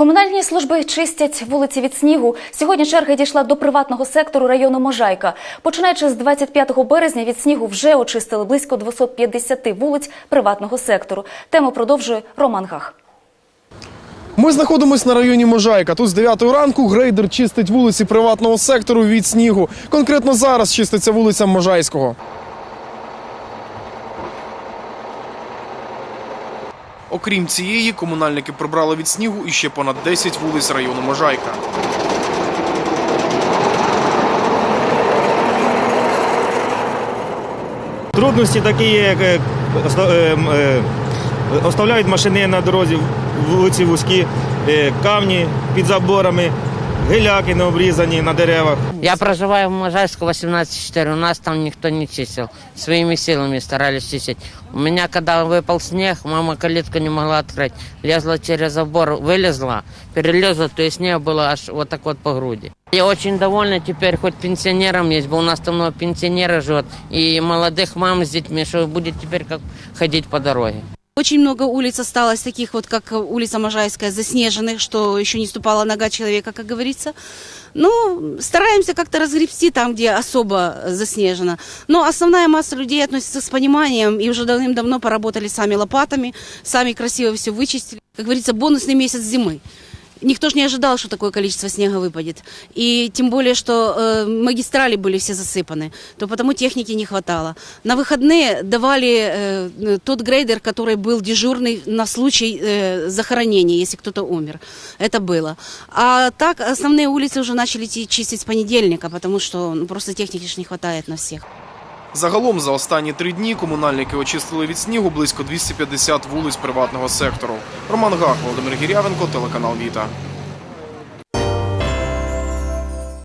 Комунальні служби чистять вулиці від снігу. Сьогодні черга дійшла до приватного сектору району Можайка. Починаючи з 25 березня від снігу вже очистили близько 250 вулиць приватного сектору. Тему продовжує Роман Гах. Ми знаходимося на районі Можайка. Тут з 9 ранку грейдер чистить вулиці приватного сектору від снігу. Конкретно зараз чиститься вулиця Можайського. Окрім цієї, комунальники прибрали від снігу іще понад 10 вулиць району Можайка. Трудності такі, як е, е, е, оставляють машини на дорозі, вулиці вузькі, камні під заборами, гиляки не обрізані на деревах. Я проживаю в Можайску 18-4. У нас там никто не чистил. Своими силами старались чистить. У меня, когда выпал снег, мама калитку не могла открыть. Лезла через забор, вылезла, перелезла, то есть снег было аж вот так вот по груди. Я очень довольна теперь, хоть пенсионерам есть, бо у нас там много пенсионеров живет, и молодых мам с детьми, что будет теперь как ходить по дороге. Очень много улиц осталось, таких вот, как улица Можайская, заснеженных, что еще не ступала нога человека, как говорится. Ну, стараемся как-то разгребсти там, где особо заснежено. Но основная масса людей относится с пониманием и уже давным-давно поработали сами лопатами, сами красиво все вычистили. Как говорится, бонусный месяц зимы. Никто же не ожидал, что такое количество снега выпадет. И тем более, что э, магистрали были все засыпаны, то потому техники не хватало. На выходные давали э, тот грейдер, который был дежурный на случай э, захоронения, если кто-то умер. Это было. А так основные улицы уже начали идти чистить с понедельника, потому что ну, просто техники ж не хватает на всех. Загалом за останні три дні комунальники очистили від снігу близько 250 вулиць приватного сектору. Роман Гах, Володимир Гірявенко, телеканал Віта.